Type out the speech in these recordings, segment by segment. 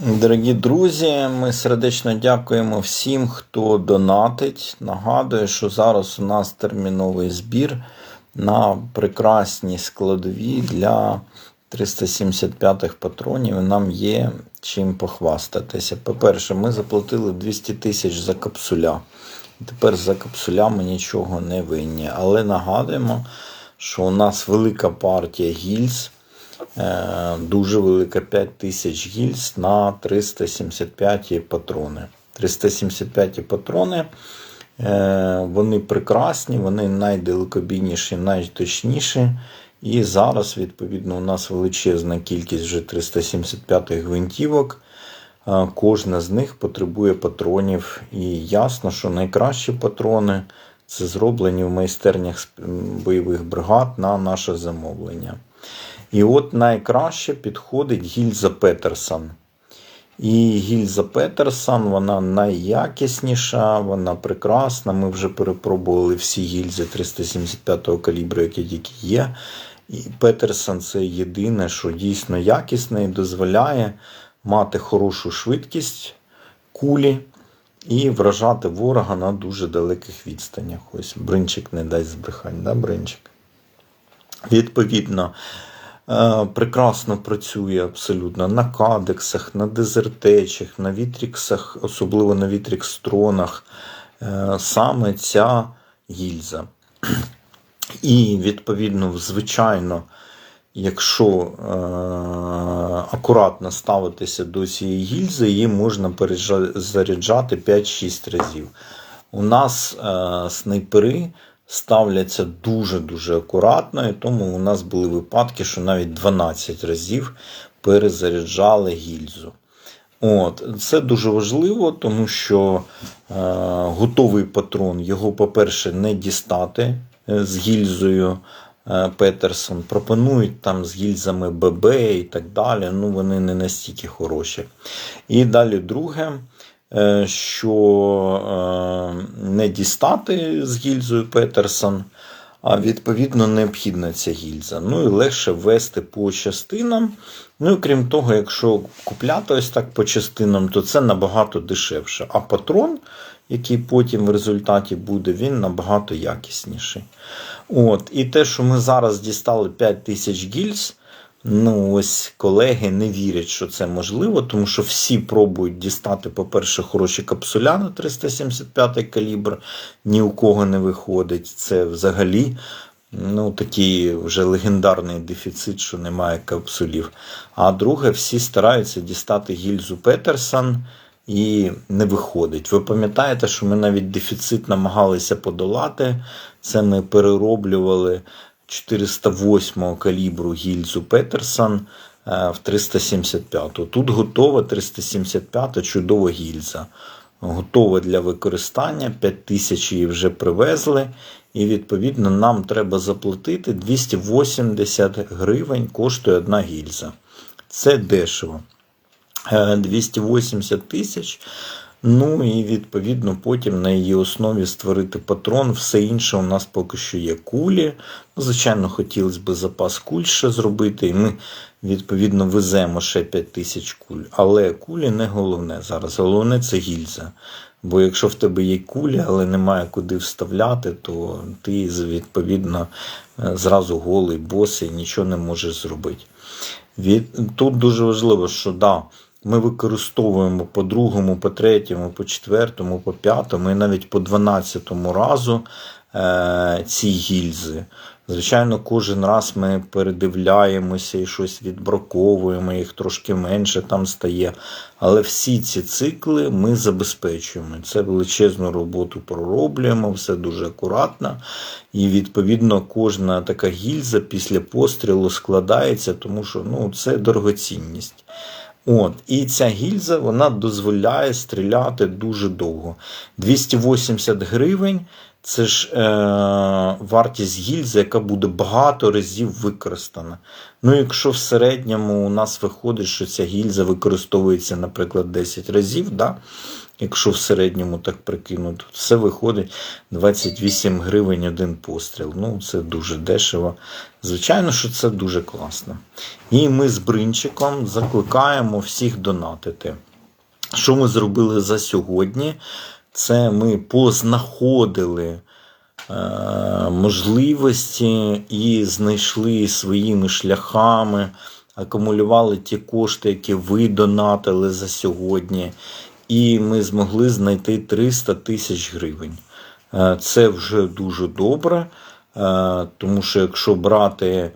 Дорогі друзі, ми сердечно дякуємо всім, хто донатить. Нагадую, що зараз у нас терміновий збір на прекрасні складові для 375-х патронів. Нам є чим похвастатися. По-перше, ми заплатили 200 тисяч за капсуля. Тепер за капсулями нічого не винні. Але нагадуємо, що у нас велика партія гільз. Е, Дуже велика 5 тисяч гільз на 375 патрони. 375 патрони. е, Вони прекрасні, вони найдалекобійніші, найточніші. І зараз, відповідно, у нас величезна кількість вже 375 гвинтівок. Е, Кожна з них потребує патронів. І ясно, що найкращі патрони це зроблені в майстернях бойових бригад на наше замовлення. І от найкраще підходить гільза Петерсон. І гільза Петерсон, вона найякісніша, вона прекрасна. Ми вже перепробували всі гільзи 375 калібру, які тільки є. І Петерсон це єдине, що дійсно якісне і дозволяє мати хорошу швидкість кулі і вражати ворога на дуже далеких відстанях. Ось бринчик не дасть збрехань, да, бринчик? Відповідно, прекрасно працює абсолютно на кадексах, на дезертечах, на вітріксах, особливо на вітрікстронах. е, Саме ця гільза. І, відповідно, звичайно, якщо е, акуратно ставитися до цієї гільзи, її можна заряджати 5-6 разів. У нас е, снайпери ставляться дуже-дуже акуратно, і тому у нас були випадки, що навіть 12 разів перезаряджали гільзу. От, це дуже важливо, тому що е, готовий патрон його, по-перше, не дістати е, з гільзою е, Петерсон. Пропонують там з гільзами ББ і так далі. Ну, вони не настільки хороші. І далі друге, що е, не дістати з гільзою Петерсон. А відповідно необхідна ця гільза. Ну і легше ввести по частинам. Ну і крім того, якщо купляти ось так по частинам, то це набагато дешевше. А патрон, який потім в результаті буде, він набагато якісніший. От. І те, що ми зараз дістали 5 тисяч гільз, ну ось колеги не вірять, що це можливо, тому що всі пробують дістати, по-перше, хороші капсуля на 375 калібр, ні у кого не виходить. Це взагалі ну, такий вже легендарний дефіцит, що немає капсулів. А друге, всі стараються дістати гільзу Петерсон. І не виходить. Ви пам'ятаєте, що ми навіть дефіцит намагалися подолати. Це ми перероблювали 408 калібру гільзу Петерсон е, в 375. Тут готова 375 чудова гільза. Готова для використання. 5000 її вже привезли. І відповідно нам треба заплатити 280 гривень коштує одна гільза. Це дешево. Е, 280 тисяч. Ну і відповідно потім на її основі створити патрон. Все інше у нас поки що є кулі. Ну, Звичайно, хотілося б запас куль ще зробити, і ми відповідно веземо ще 5 тисяч куль. Але кулі не головне зараз. Головне це гільза. Бо якщо в тебе є кулі, але немає куди вставляти, то ти відповідно е, зразу голий, босий, нічого не можеш зробити. Від... Тут дуже важливо, що да, ми використовуємо по другому, по третьому, по четвертому, по п'ятому і навіть по дванадцятому разу е- ці гільзи. Звичайно, кожен раз ми передивляємося і щось відбраковуємо, їх трошки менше там стає. Але всі ці цикли ми забезпечуємо. Це величезну роботу пророблюємо, все дуже акуратно. І відповідно кожна така гільза після пострілу складається, тому що ну, це дорогоцінність. От, і ця гільза вона дозволяє стріляти дуже довго. 280 гривень Це ж е, вартість гільзи, яка буде багато разів використана. Ну, якщо в середньому у нас виходить, що ця гільза використовується, наприклад, 10 разів, да? Якщо в середньому так прикинути, все виходить 28 гривень один постріл. Ну, це дуже дешево. Звичайно, що це дуже класно. І ми з Бринчиком закликаємо всіх донатити. Що ми зробили за сьогодні? Це ми познаходили е, можливості і знайшли своїми шляхами, акумулювали ті кошти, які ви донатили за сьогодні, і ми змогли знайти 300 тисяч гривень. Е, Це вже дуже добре, е, тому що якщо брати е,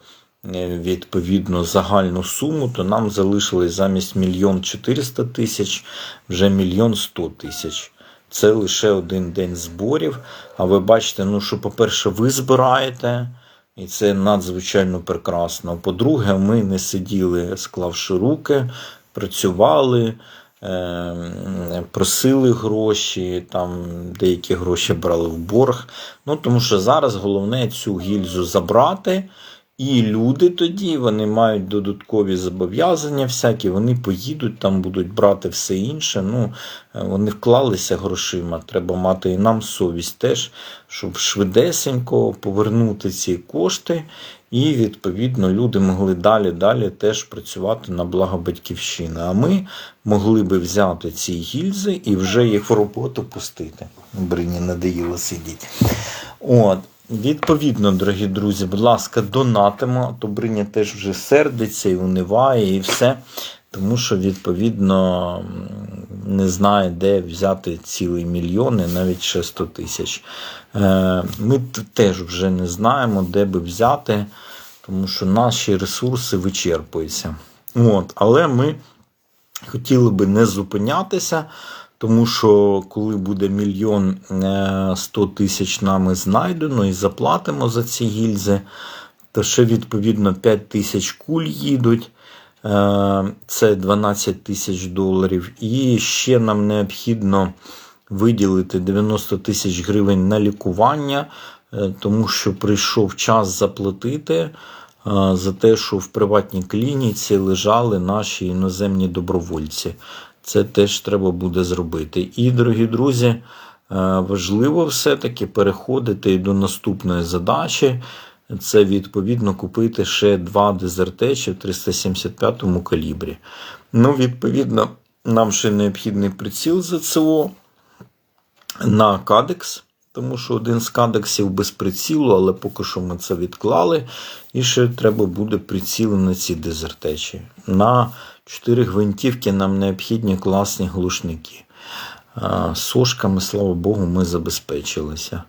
відповідно загальну суму, то нам залишилось замість мільйон 400 тисяч вже мільйон 100 тисяч. Це лише один день зборів. А ви бачите, ну що, по-перше, ви збираєте, і це надзвичайно прекрасно. По-друге, ми не сиділи, склавши руки, працювали, просили гроші, там деякі гроші брали в борг. Ну, тому що зараз головне цю гільзу забрати. І люди тоді вони мають додаткові зобов'язання, всякі, вони поїдуть, там будуть брати все інше. Ну, е, вони вклалися грошима. Треба мати і нам совість теж, щоб швидесенько повернути ці кошти, і відповідно люди могли далі далі теж працювати на благо батьківщини. А ми могли би взяти ці гільзи і вже їх в роботу пустити. Брині надоїло сидіти. От. Відповідно, дорогі друзі, будь ласка, донатимо, то Бриня теж вже сердиться і униває, і все. Тому що, відповідно, не знає, де взяти цілий мільйон і навіть ще 100 тисяч. Е, Ми теж вже не знаємо, де би взяти, тому що наші ресурси вичерпуються. От, але ми хотіли би не зупинятися, тому що коли буде мільйон е, сто тисяч нами знайдено і заплатимо за ці гільзи, то ще відповідно 5 тисяч куль їдуть. Е, Це 12 тисяч доларів. І ще нам необхідно виділити 90 тисяч гривень на лікування, е, тому що прийшов час заплатити е, за те, що в приватній клініці лежали наші іноземні добровольці. Це теж треба буде зробити. І, дорогі друзі, е, важливо все-таки переходити до наступної задачі. Це відповідно купити ще два дезертечі в 375-му калібрі. Ну, відповідно, нам ще необхідний приціл ЗЦО на кадекс, тому що один з кадексів без прицілу, але поки що ми це відклали. І ще треба буде приціли на ці дезертечі. На 4 гвинтівки нам необхідні класні глушники. Сошками, слава Богу, ми забезпечилися.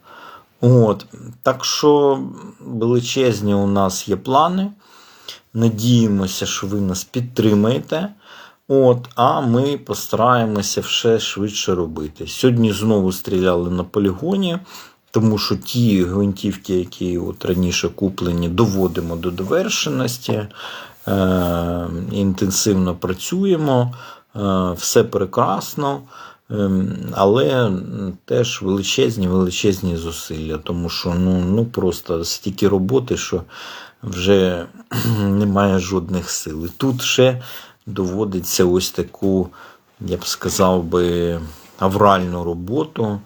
От, так що величезні у нас є плани. Надіємося, що ви нас підтримаєте. От, а ми постараємося все швидше робити. Сьогодні знову стріляли на полігоні, тому що ті гвинтівки, які от раніше куплені, доводимо до довершеності. Е, інтенсивно працюємо, е, все прекрасно. Ем, Але теж величезні, величезні зусилля, тому що ну, ну просто стільки роботи, що вже немає жодних сил. І тут ще доводиться ось таку, я б сказав би, авральну роботу.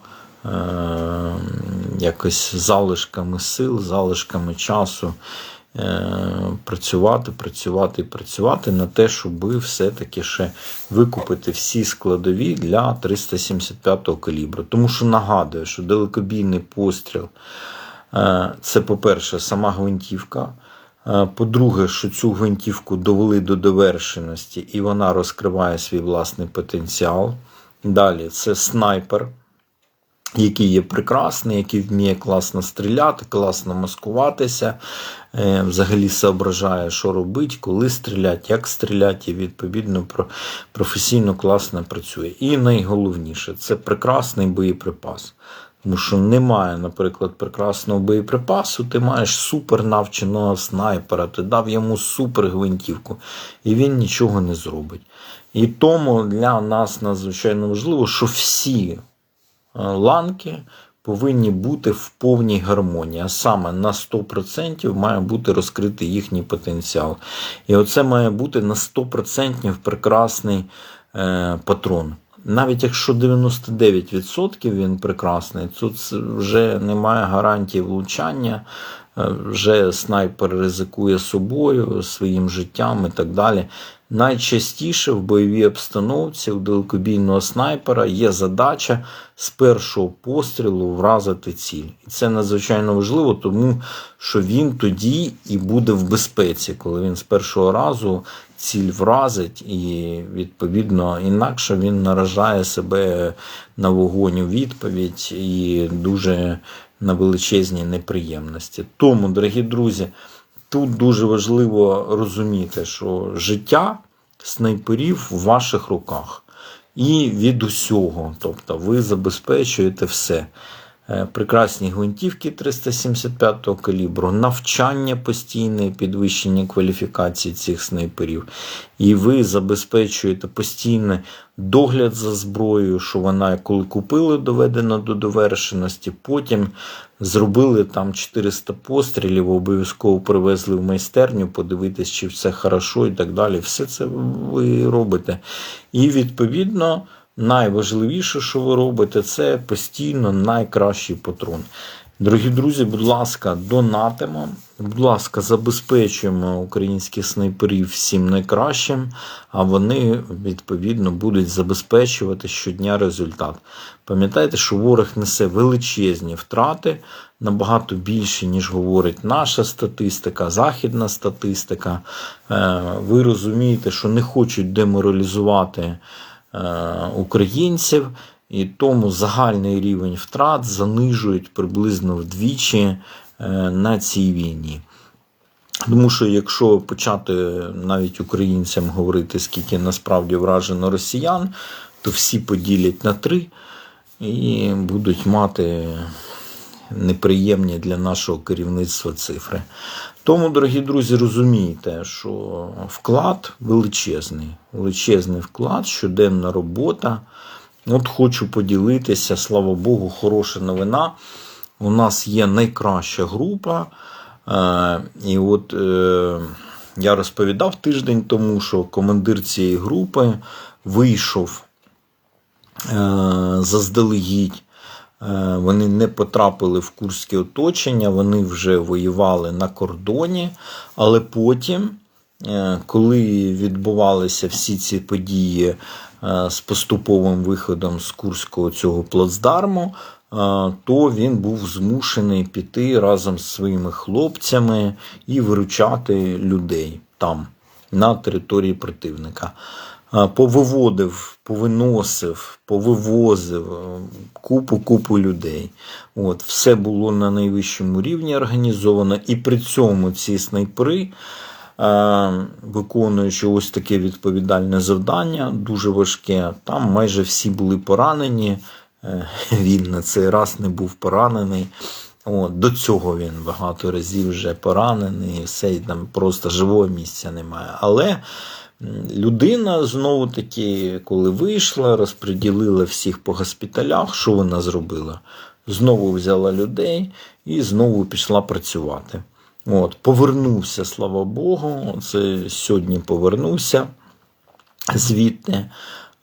е, Якось залишками сил, залишками часу е, працювати, працювати і працювати на те, щоб все-таки ще викупити всі складові для 375-го калібру. Тому що нагадую, що далекобійний постріл е, це, по-перше, сама гвинтівка. Е, По-друге, що цю гвинтівку довели до довершеності і вона розкриває свій власний потенціал. Далі це снайпер, який є прекрасний, який вміє класно стріляти, класно маскуватися, е, взагалі соображає, що робити, коли стріляти, як стріляти, і відповідно про- професійно класно працює. І найголовніше це прекрасний боєприпас. Тому що немає, наприклад, прекрасного боєприпасу, ти маєш супер навченого снайпера, ти дав йому супер гвинтівку, і він нічого не зробить. І тому для нас надзвичайно важливо, що всі е, ланки повинні бути в повній гармонії, а саме на 100% має бути розкритий їхній потенціал. І оце має бути на 100% прекрасний е, патрон. Навіть якщо 99% він прекрасний, тут вже немає гарантії влучання, е, вже снайпер ризикує собою, своїм життям і так далі. Найчастіше в бойовій обстановці у далекобійного снайпера є задача з першого пострілу вразити ціль. І це надзвичайно важливо, тому що він тоді і буде в безпеці, коли він з першого разу ціль вразить, і відповідно інакше він наражає себе на вогонь у відповідь і дуже на величезні неприємності. Тому, дорогі друзі. Тут дуже важливо розуміти, що життя снайперів в ваших руках. І від усього. Тобто ви забезпечуєте все. Е, Прекрасні гвинтівки 375 калібру, навчання постійне, підвищення кваліфікації цих снайперів. І ви забезпечуєте постійний догляд за зброєю, що вона, коли купили, доведена до довершеності. Потім зробили там 400 пострілів, обов'язково привезли в майстерню, подивитись, чи все хорошо і так далі. Все це ви робите. І відповідно. Найважливіше, що ви робите, це постійно найкращий патрон. Дорогі друзі, будь ласка, донатимо. Будь ласка, забезпечуємо українських снайперів всім найкращим, а вони, відповідно, будуть забезпечувати щодня результат. Пам'ятайте, що ворог несе величезні втрати, набагато більше, ніж говорить наша статистика, західна статистика. Е, ви розумієте, що не хочуть деморалізувати. Е, українців, і тому загальний рівень втрат занижують приблизно вдвічі е, на цій війні. Тому що якщо почати навіть українцям говорити, скільки насправді вражено росіян, то всі поділять на три і будуть мати неприємні для нашого керівництва цифри. Тому, дорогі друзі, розумійте, що вклад величезний, величезний вклад, щоденна робота. От хочу поділитися, слава Богу, хороша новина. У нас є найкраща група. Е, і от е, я розповідав тиждень тому, що командир цієї групи вийшов е, заздалегідь вони не потрапили в курське оточення, вони вже воювали на кордоні, але потім, е, коли відбувалися всі ці події е, з поступовим виходом з Курського цього плацдарму, то він був змушений піти разом з своїми хлопцями і виручати людей там, на території противника повиводив, повиносив, повивозив купу-купу людей. От, Все було на найвищому рівні організовано, і при цьому ці снайпери. Виконуючи ось таке відповідальне завдання, дуже важке. Там майже всі були поранені. Е, він на цей раз не був поранений. От, До цього він багато разів вже поранений, все і там просто живого місця немає. Але Людина знову таки, коли вийшла, розподілила всіх по госпіталях, що вона зробила? Знову взяла людей і знову пішла працювати. От, Повернувся, слава Богу. Це сьогодні повернувся звідти.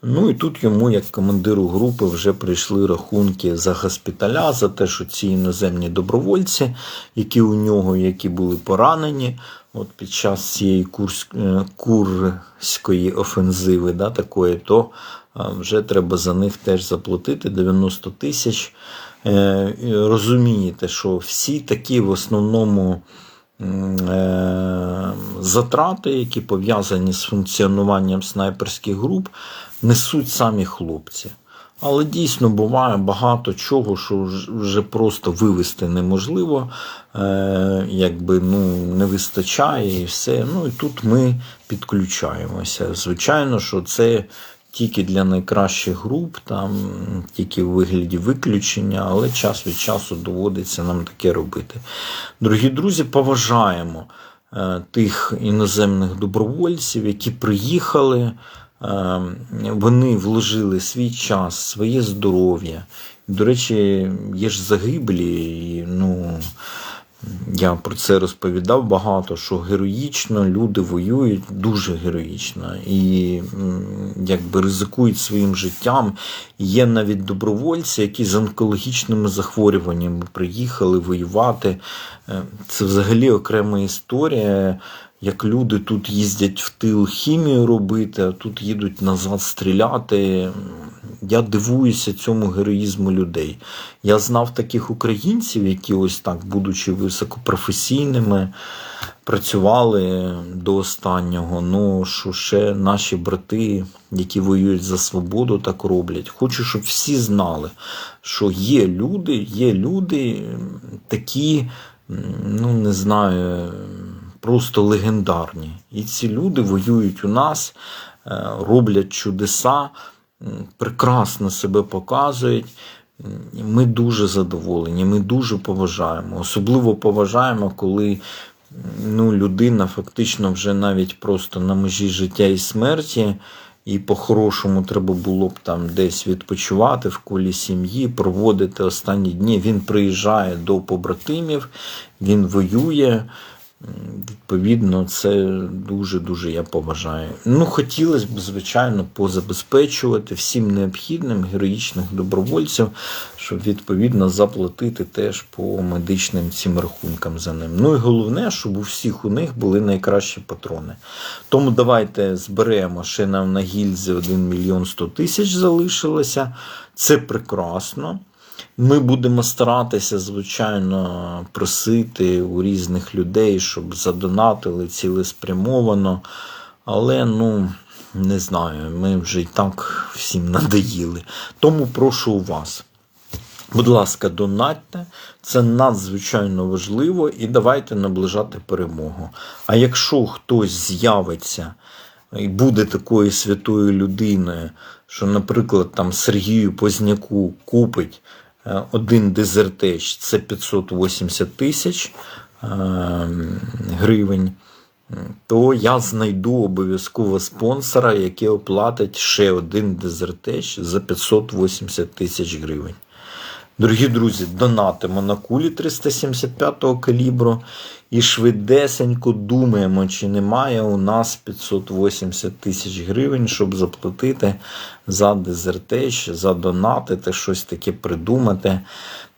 Ну і тут йому, як командиру групи, вже прийшли рахунки за госпіталя, за те, що ці іноземні добровольці, які у нього, які були поранені, от під час цієї е, курської офензиви, да, такої, то вже треба за них теж заплатити 90 тисяч. Е, розумієте, що всі такі в основному. Е, затрати, які пов'язані з функціонуванням снайперських груп, несуть самі хлопці. Але дійсно буває багато чого, що вже просто вивести неможливо, е, якби ну, не вистачає і все. Ну і тут ми підключаємося. Звичайно, що це тільки для найкращих груп, там тільки в вигляді виключення, але час від часу доводиться нам таке робити. Дорогі друзі, поважаємо е, тих іноземних добровольців, які приїхали. Ем, вони вложили свій час, своє здоров'я До речі, є ж загиблі, і, ну, я про це розповідав багато, що героїчно люди воюють дуже героїчно і якби ризикують своїм життям. Є навіть добровольці, які з онкологічними захворюваннями приїхали воювати. Е, Це взагалі окрема історія. Як люди тут їздять в тил хімію робити, а тут їдуть назад стріляти. Я дивуюся цьому героїзму людей. Я знав таких українців, які ось так, будучи високопрофесійними, працювали до останнього. Ну, що ще наші брати, які воюють за свободу, так роблять. Хочу, щоб всі знали, що є люди, є люди такі, ну не знаю, просто легендарні. І ці люди воюють у нас, е, роблять чудеса, прекрасно себе показують. Ми дуже задоволені, ми дуже поважаємо. Особливо поважаємо, коли ну, людина фактично вже навіть просто на межі життя і смерті. І по-хорошому треба було б там десь відпочивати в колі сім'ї, проводити останні дні. Він приїжджає до побратимів, він воює. Відповідно, це дуже-дуже я поважаю. Ну, хотілося б, звичайно, позабезпечувати всім необхідним героїчних добровольців, щоб відповідно заплатити теж по медичним цим рахункам за ним. Ну і головне, щоб у всіх у них були найкращі патрони. Тому давайте зберемо ще нам на гільзі 1 мільйон 100 тисяч залишилося. Це прекрасно. Ми будемо старатися, звичайно, просити у різних людей, щоб задонатили цілеспрямовано. Але, ну, не знаю, ми вже і так всім надоїли. Тому прошу у вас. Будь ласка, донатьте, це надзвичайно важливо, і давайте наближати перемогу. А якщо хтось з'явиться і буде такою святою людиною, що, наприклад, там Сергію Позняку купить один дезертеч, це 580 тисяч е, гривень, то я знайду обов'язково спонсора, який оплатить ще один дезертеч за 580 тисяч гривень. Дорогі друзі, донатимо на кулі 375-го калібру і швидесенько думаємо, чи немає у нас 580 тисяч гривень, щоб заплатити за дезертеч, задонатити, щось таке придумати.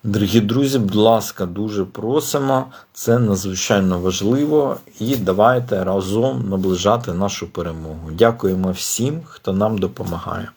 Дорогі друзі, будь ласка, дуже просимо. Це надзвичайно важливо. І давайте разом наближати нашу перемогу. Дякуємо всім, хто нам допомагає.